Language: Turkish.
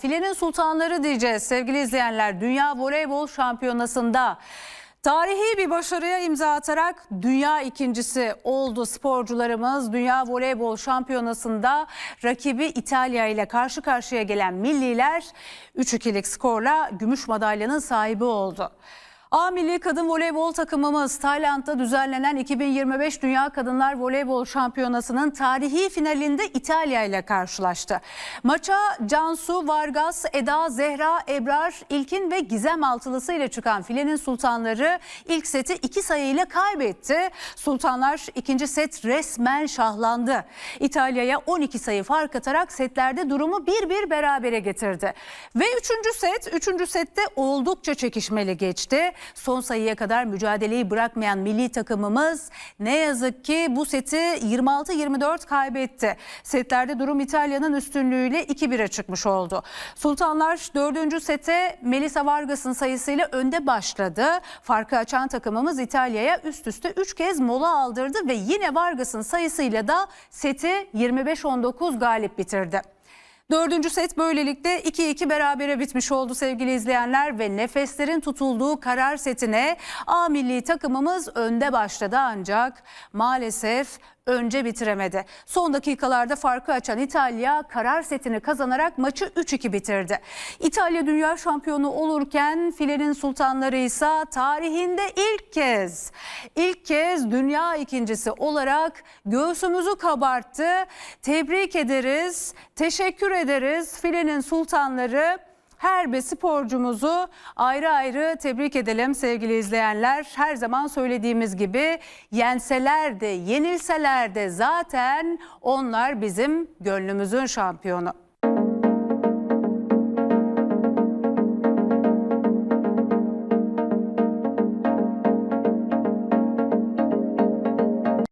Filenin sultanları diyeceğiz sevgili izleyenler. Dünya Voleybol Şampiyonası'nda tarihi bir başarıya imza atarak dünya ikincisi oldu sporcularımız. Dünya Voleybol Şampiyonası'nda rakibi İtalya ile karşı karşıya gelen milliler 3-2'lik skorla gümüş madalyanın sahibi oldu. A milli kadın voleybol takımımız Tayland'da düzenlenen 2025 Dünya Kadınlar Voleybol Şampiyonası'nın tarihi finalinde İtalya ile karşılaştı. Maça Cansu, Vargas, Eda, Zehra, Ebrar, İlkin ve Gizem altılısı ile çıkan filenin sultanları ilk seti iki sayıyla kaybetti. Sultanlar ikinci set resmen şahlandı. İtalya'ya 12 sayı fark atarak setlerde durumu 1-1 berabere getirdi. Ve üçüncü set, üçüncü sette oldukça çekişmeli geçti. Son sayıya kadar mücadeleyi bırakmayan milli takımımız ne yazık ki bu seti 26-24 kaybetti. Setlerde durum İtalya'nın üstünlüğüyle 2-1'e çıkmış oldu. Sultanlar dördüncü sete Melisa Vargas'ın sayısıyla önde başladı. Farkı açan takımımız İtalya'ya üst üste 3 kez mola aldırdı ve yine Vargas'ın sayısıyla da seti 25-19 galip bitirdi. Dördüncü set böylelikle 2-2 berabere bitmiş oldu sevgili izleyenler ve nefeslerin tutulduğu karar setine A milli takımımız önde başladı. Ancak maalesef önce bitiremedi. Son dakikalarda farkı açan İtalya karar setini kazanarak maçı 3-2 bitirdi. İtalya dünya şampiyonu olurken filenin sultanları ise tarihinde ilk kez ilk kez dünya ikincisi olarak göğsümüzü kabarttı. Tebrik ederiz, teşekkür ederiz filenin sultanları. Her bir sporcumuzu ayrı ayrı tebrik edelim sevgili izleyenler. Her zaman söylediğimiz gibi yenseler de yenilseler de zaten onlar bizim gönlümüzün şampiyonu.